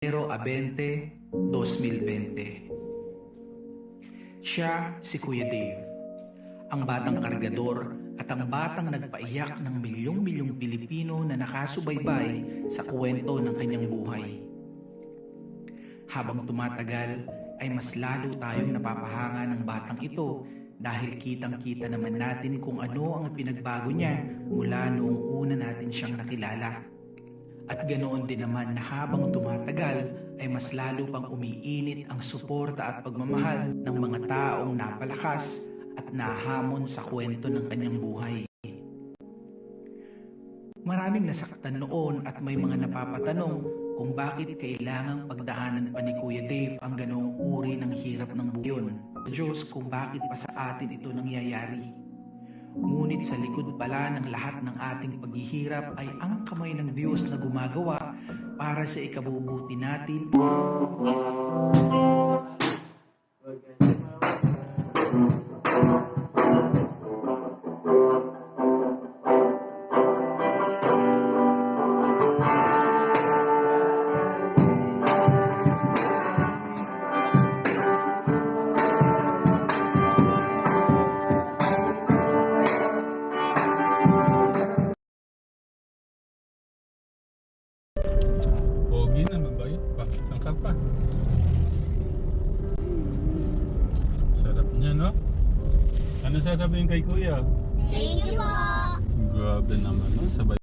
Enero a 20, 2020. Siya si Kuya Dave, ang batang kargador at ang batang nagpaiyak ng milyong-milyong Pilipino na nakasubaybay sa kwento ng kanyang buhay. Habang tumatagal ay mas lalo tayong napapahanga ng batang ito dahil kitang-kita naman natin kung ano ang pinagbago niya mula noong una natin siyang nakilala. At ganoon din naman na habang tumatagal ay mas lalo pang umiinit ang suporta at pagmamahal ng mga taong napalakas at nahamon sa kwento ng kanyang buhay. Maraming nasaktan noon at may mga napapatanong kung bakit kailangang pagdaanan pa ni Kuya Dave ang ganoong uri ng hirap ng buyon. Diyos kung bakit pa sa atin ito nangyayari. Ngunit sa likod pala ng lahat ng ating paghihirap ay ang kamay ng Diyos na gumagawa para sa ikabubuti natin Sarap niya, no? Ano sasabihin kay kuya? Thank you po. Grabe naman, no? Sabay